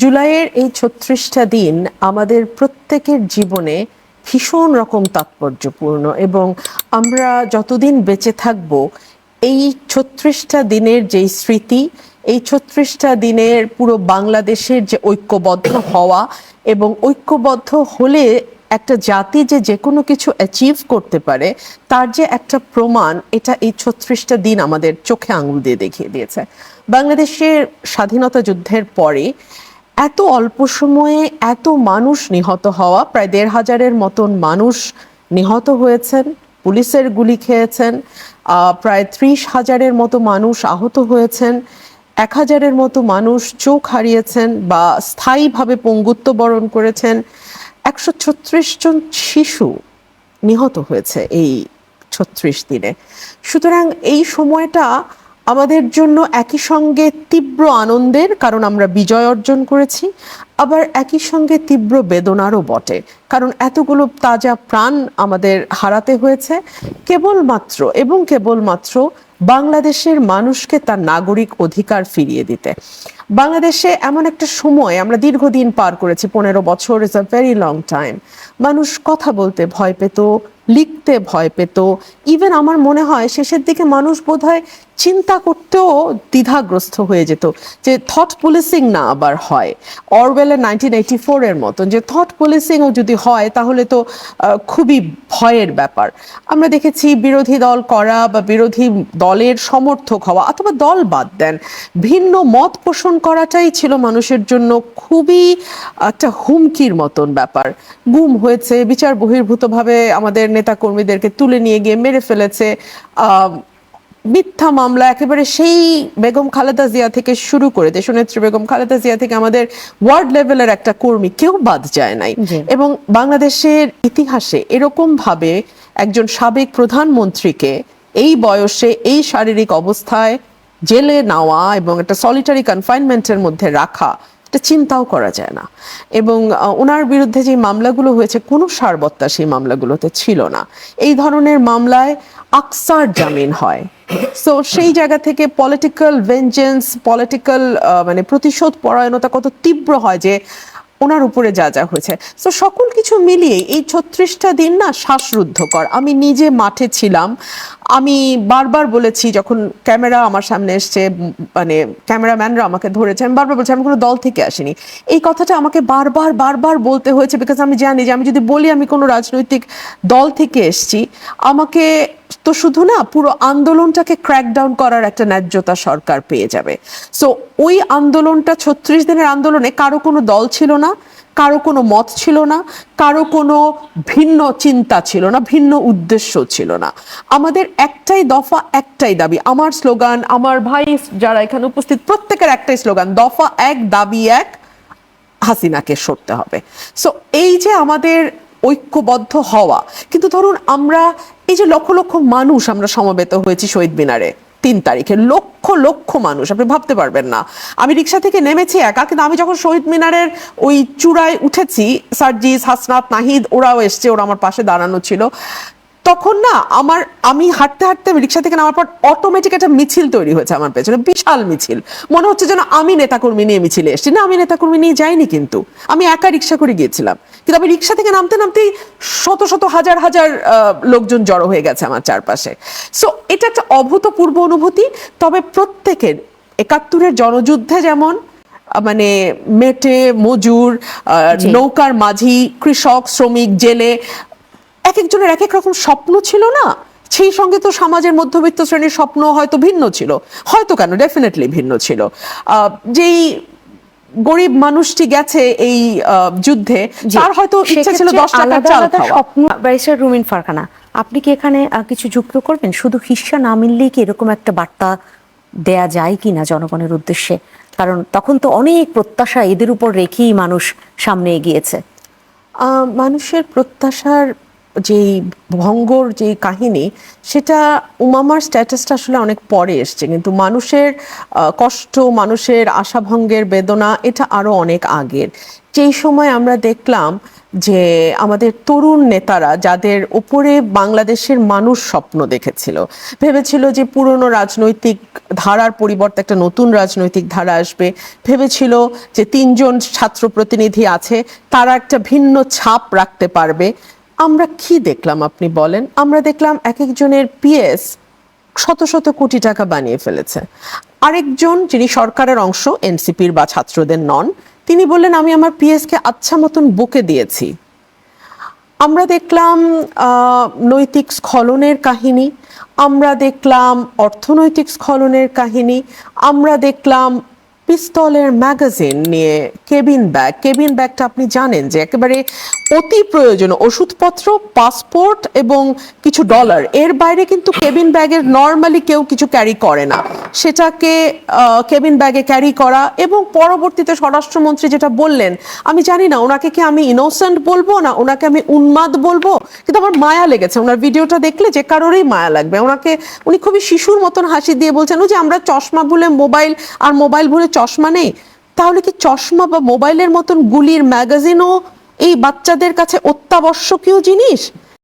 জুলাইয়ের এই ছত্রিশটা দিন আমাদের প্রত্যেকের জীবনে ভীষণ রকম তাৎপর্যপূর্ণ এবং আমরা যতদিন বেঁচে থাকব, এই ছত্রিশটা দিনের যেই স্মৃতি, এই ছত্রিশটা দিনের পুরো বাংলাদেশের যে ঐক্যবদ্ধ হওয়া এবং ঐক্যবদ্ধ হলে একটা জাতি যে যে কোনো কিছু অ্যাচিভ করতে পারে, তার যে একটা প্রমাণ, এটা এই ছত্রিশটা দিন আমাদের চোখে আঙুল দিয়ে দেখিয়ে দিয়েছে। বাংলাদেশের স্বাধীনতা যুদ্ধের পরে এত অল্প সময়ে এত মানুষ নিহত হওয়া, প্রায় দেড় হাজারের মতন মানুষ নিহত হয়েছেন, পুলিশের গুলি খেয়েছেন প্রায় ত্রিশ হাজারের মতো মানুষ আহত হয়েছেন, এক হাজারের মতো মানুষ চোখ হারিয়েছেন বা স্থায়ীভাবে পঙ্গুত্ব বরণ করেছেন। একশো ছত্রিশ জন শিশু নিহত হয়েছে এই ছত্রিশ দিনে। সুতরাং এই সময়টা আমাদের জন্য একই সঙ্গে তীব্র আনন্দের, কারণ আমরা বিজয় অর্জন করেছি, আবার একই সঙ্গে তীব্র বেদনারও বটে। কারণ এতগুলো তাজা প্রাণ আমাদের হারাতে হয়েছে, কেবলমাত্র এবং কেবলমাত্র বাংলাদেশের মানুষকে তার নাগরিক অধিকার ফিরিয়ে দিতে। বাংলাদেশে এমন একটা সময় আমরা দীর্ঘদিন পার করেছি, পনেরো বছর is a very long time মানুষ কথা বলতে ভয় পেত, লিখতে ভয় পেত। ইভেন আমার মনে হয় শেষের দিকে মানুষ বোধহয় চিন্তা করতেও দ্বিধাগ্রস্ত হয়ে যেত যে থট পুলিশিং না আবার হয়। অরওয়েলের নাইনটিন এইটি ফোরের মতন যে থট পুলিশিংও যদি হয় তাহলে তো খুবই ভয়ের ব্যাপার। আমরা দেখেছি বিরোধী দল করা বা বিরোধী দলের সমর্থক হওয়া অথবা দল বাদ দেন, ভিন্ন মত পোষণ করাটাই ছিল মানুষের জন্য খুবই একটা হুমকির মতন ব্যাপার। গুম হয়েছে, বিচার বহির্ভূতভাবে আমাদের নেতা কর্মীদেরকে তুলে নিয়ে গিয়ে মেরে ফেলেছে মিথ্যা মামলা একেবারে সেই বেগম খালেদা জিয়া থেকে শুরু করে দেশনেত্রী বেগম খালেদা জিয়া থেকে আমাদের ওয়ার্ড লেভেলের একটা কর্মী কেউ বাদ যায় নাই। এবং বাংলাদেশের ইতিহাসে এরকম ভাবে একজন সাবেক প্রধানমন্ত্রীকে এই বয়সে এই শারীরিক অবস্থায় জেলে নেওয়া এবং একটা সলিটারি কনফাইনমেন্টের মধ্যে রাখা এটা চিন্তাও করা যায় না। এবং ওনার বিরুদ্ধে যে মামলাগুলো হয়েছে, কোনো সারবত্তা সেই মামলাগুলোতে ছিল না। এই ধরনের মামলায় আকসার জামিন হয়। সো সেই জায়গা থেকে পলিটিক্যাল ভেঞ্জেন্স পলিটিক্যাল মানে প্রতিশোধ পরায়ণতা কত তীব্র হয় যে ওনার উপরে যা যা হয়েছে। তো সকল কিছু মিলিয়ে এই ছত্রিশটা দিন না শ্বাসরুদ্ধকর। আমি নিজে মাঠে ছিলাম। আমি বারবার বলেছি, যখন ক্যামেরা আমার সামনে এসছে মানে ক্যামেরাম্যানরা আমাকে ধরেছে, আমি বারবার বলছি, আমি কোনো দল থেকে আসিনি। এই কথাটা আমাকে বারবার বারবার বলতে হয়েছে বিকজ আমি জানি যে আমি যদি বলি আমি কোনো রাজনৈতিক দল থেকে এসছি, আমাকে তো শুধু না, পুরো আন্দোলনটাকে ক্র্যাকডাউন করার একটা ন্যায্যতা সরকার পেয়ে যাবে। সো ওই আন্দোলনটা ছত্রিশ দিনের আন্দোলনে কারও কোনো দল ছিল না, কারও কোনো মত ছিল না, কারও কোনো ভিন্ন চিন্তা ছিল না, ভিন্ন উদ্দেশ্য ছিল না। আমাদের একটাই দফা, একটাই দাবি। আমার স্লোগান, আমার ভাই যারা এখানে উপস্থিত, প্রত্যেকের একটাই স্লোগান, দফা এক, দাবি এক, হাসিনাকে সরতে হবে। সো এই যে আমাদের ঐক্যবদ্ধ হওয়া, কিন্তু ধরুন আমরা এই যে লক্ষ লক্ষ মানুষ আমরা সমবেত হয়েছি শহীদ মিনারে, তিন তারিখে, লক্ষ লক্ষ মানুষ, আপনি ভাবতে পারবেন না। আমি রিক্সা থেকে নেমেছি একা, কিন্তু আমি যখন শহীদ মিনারের ওই চূড়ায় উঠেছি, সার্জিস, হাসনাত, নাহিদ, ওরাও এসছে, ওরা আমার পাশে দাঁড়ানো ছিল। তখন না আমার আমি হাঁটতে হাঁটতে রিক্সা থেকে নামার পর অটোমেটিক একটা মিছিল তৈরি হয়েছে আমার পেছনে বিশাল মিছিল। মনে হচ্ছে যেন আমি নেতাকর্মী নিয়ে মিছিলে এসেছি। না আমি নেতাকর্মী নিয়ে যাইনি কিন্তু। আমি একা রিক্সা করে গিয়েছিলাম। কিন্তু আমি রিক্সা থেকে নামতে নামতেই শত শত হাজার হাজার লোকজন জড়ো হয়ে গেছে আমার চারপাশে। সো এটা একটা অভূতপূর্ব অনুভূতি। তবে প্রত্যেকের একাত্তরের জনযুদ্ধে যেমন মানে মেটে মজুর নৌকার মাঝি কৃষক শ্রমিক জেলে এক একজনের এক এক রকম স্বপ্ন ছিল না? সেই সঙ্গে তো সমাজের মধ্যবিত্ত শ্রেণির স্বপ্ন হয়তো ভিন্ন ছিল। হয়তো কেন? ডেফিনেটলি ভিন্ন ছিল। যেই গরিব মানুষটি গেছে এই যুদ্ধে। তার হয়তো ইচ্ছা ছিল দশ টাকার চাল খাওয়া। স্বপ্ন। ব্যারিস্টার রুমিন ফারখানা আপনি কি এখানে কিছু যুক্ত করবেন? শুধু হিস্সা না মিললেই কি এরকম একটা বার্তা দেয়া যায় কিনা জনগণের উদ্দেশ্যে? কারণ তখন তো অনেক প্রত্যাশা এদের উপর রেখেই মানুষ সামনে এগিয়েছে। আহ, মানুষের প্রত্যাশার যেই ভঙ্গর যে কাহিনী, সেটা উমামার স্ট্যাটাসটা আসলে অনেক পরে এসছে। কিন্তু মানুষের কষ্ট, মানুষের আশাভঙ্গের বেদনা, এটা আরও অনেক আগের। যেই সময় আমরা দেখলাম যে আমাদের তরুণ নেতারা, যাদের উপরে বাংলাদেশের মানুষ স্বপ্ন দেখেছিল, ভেবেছিল যে পুরনো রাজনৈতিক ধারার পরিবর্তে একটা নতুন রাজনৈতিক ধারা আসবে, ভেবেছিল যে তিনজন ছাত্র প্রতিনিধি আছে, তারা একটা ভিন্ন ছাপ রাখতে পারবে আমরা কি দেখলাম আপনি বলেন? আমরা দেখলাম এক একজনের পিএস শত শত কোটি টাকা বানিয়ে ফেলেছে। আরেকজন যিনি সরকারের অংশ, এনসিপির বা ছাত্রদের নন, তিনি বললেন, আমি আমার পিএসকে আচ্ছা মতন বুকে দিয়েছি। আমরা দেখলাম নৈতিক স্খলনের কাহিনী, আমরা দেখলাম অর্থনৈতিক স্খলনের কাহিনী, আমরা দেখলাম পিস্তলের ম্যাগাজিন নিয়ে কেবিন ব্যাগ। কেবিন ব্যাগটা আপনি জানেন যে একেবারে অতি প্রয়োজন ওষুধপত্র, পাসপোর্ট এবং কিছু ডলার। এর বাইরে কিন্তু কেবিন ব্যাগের নর্মালি কেউ কিছু ক্যারি করে না। সেটাকে কেবিন ব্যাগে ক্যারি করা এবং পরবর্তীতে স্বরাষ্ট্রমন্ত্রী যেটা বললেন, আমি জানি না, ওনাকে কি আমি ইনোসেন্ট বলব না ওনাকে আমি উন্মাদ বলব? কিন্তু আমার মায়া লেগেছে। ওনার ভিডিওটা দেখলে যে কারোরই মায়া লাগবে। ওনাকে, উনি খুবই শিশুর মতন হাসি দিয়ে বলছেন "ও যে আমরা চশমা ভুলে মোবাইল আর মোবাইল ভুলে চশমা নেই? তাহলে কি চশমা বা মোবাইলের মতন গুলির ম্যাগাজিনও এই বাচ্চাদের কাছে অত্যাবশ্যকীয় জিনিস?